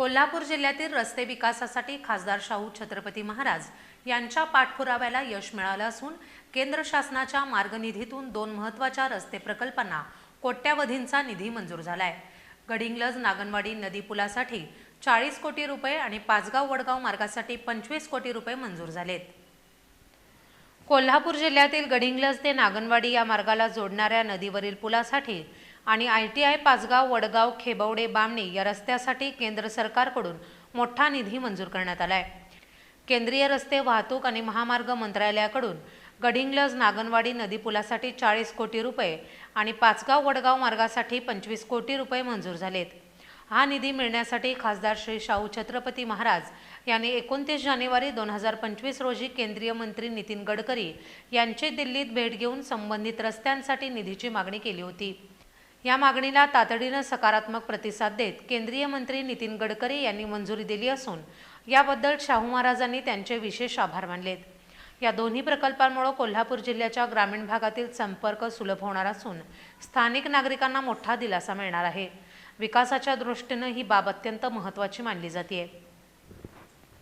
कोल्हापूर जिल्ह्यातील रस्ते विकासासाठी खासदार शाहू छत्रपती महाराज यांच्या पाठपुराव्याला यश मिळालं असून केंद्र शासनाच्या मार्गनिधीतून दोन महत्त्वाच्या रस्ते प्रकल्पांना कोट्यावधींचा निधी मंजूर झालाय. गडिंग्लज नागनवाडी नदी पुलासाठी चाळीस कोटी रुपये आणि पाचगाव वडगाव मार्गासाठी पंचवीस कोटी रुपये मंजूर झालेत. कोल्हापूर जिल्ह्यातील गडिंग्लज ते नागनवाडी या मार्गाला जोडणाऱ्या नदीवरील पुलासाठी आणि I T I Pachgaon Vadgaon Khebavade Bamani या रस्त्यासाठी केंद्र सरकारकडून मोठा निधी मंजूर करण्यात आला आहे केंद्रीय रस्ते वाहतूक आणि महामार्ग मंत्रालयाकडून गडिंग्लज नागनवाडी नदी पुलासाठी चाळीस कोटी रुपये आणि पाचगाव वडगाव मार्गासाठी पंचवीस कोटी रुपये मंजूर झालेत. हा निधी मिळण्यासाठी खासदार श्री शाहू छत्रपती महाराज यांनी एकोणतीस जानेवारी दोन हजार पंचवीस रोजी केंद्रीय मंत्री नितीन गडकरी यांची दिल्लीत भेट घेऊन संबंधित रस्त्यांसाठी निधीची मागणी केली होती. या मागणीला तातडीनं सकारात्मक प्रतिसाद देत केंद्रीय मंत्री नितीन गडकरी यांनी मंजुरी दिली असून याबद्दल शाहू महाराजांनी त्यांचे विशेष आभार मानलेत. या दोन्ही प्रकल्पांमुळे कोल्हापूर जिल्ह्याच्या ग्रामीण भागातील संपर्क सुलभ होणार असून स्थानिक नागरिकांना मोठा दिलासा मिळणार आहे. विकासाच्या दृष्टीनं ही बाब अत्यंत महत्त्वाची मानली जाते